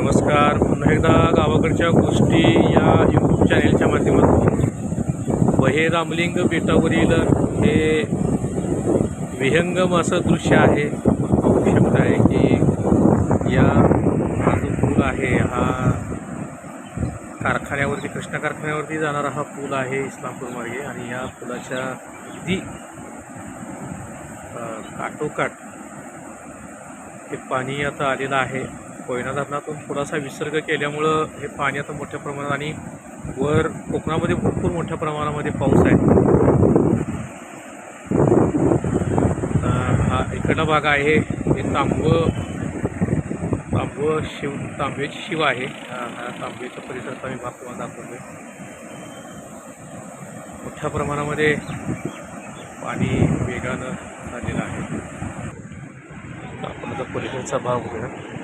नमस्कार. पुन्हा एकदा गावाकडच्या गोष्टी या यूट्यूब चॅनेलच्या माध्यमातून. वहे रामलिंग बेटावरील हे विहंगम असं दृश्य आहे. पाहू शकताय की या हा जो पूल आहे हा कारखान्यावरती कृष्णा कारखान्यावरती जाणारा हा पूल आहे इस्लामपूर मार्गे आणि या पुलाच्या अगदी काटोकाट हे पाणी आता आलेलं आहे. कोयना धरणातून थोडासा विसर्ग केल्यामुळं हे पाणी आता मोठ्या प्रमाणात आणि वर कोकणामध्ये भरपूर मोठ्या प्रमाणामध्ये पाऊस आहे. हा इकडला भाग आहे हे तांब तांब शिव तांब्याची शिव आहे. हा तांब्याच्या परिसराचा आम्ही भाग तुम्हाला दाखवतोय. मोठ्या प्रमाणामध्ये पाणी वेगानं झालेलं आहे. आपण आता पलीकडचा भाग बघूया.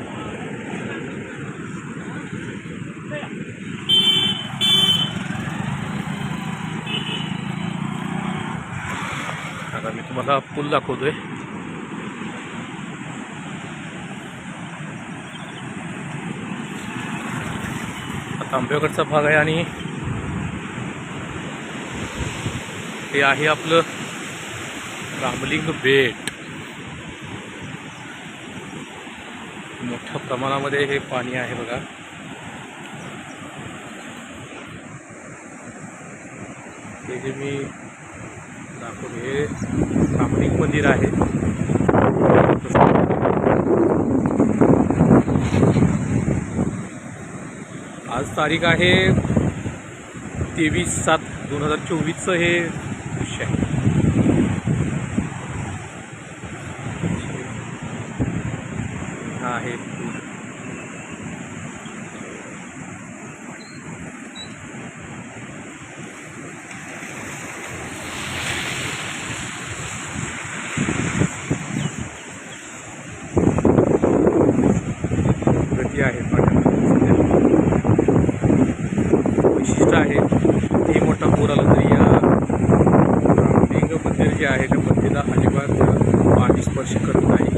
आता मी तुम्हाला पूल दाखवतोय. आता आंब्याकडचा भाग आहे आणि हे आहे आपलं रामलिंग बेट. मोठ्या प्रमाणामध्ये हे पाणी आहे बघा. हे जे मी दाखवतो हे रामलिंग मंदिर आहे. आज तारीख आहे तेवीस सात दोन हजार चोवीसचं हे दृश्य आहे. हा आहे पूल. गती आहे पाण्यामध्ये सध्या. पूर आहे. ती मोठा पूर आला तरी या लिंग मंदिर जे आहे त्या मंदिराला अजिबात पाणी स्पर्श करत नाही.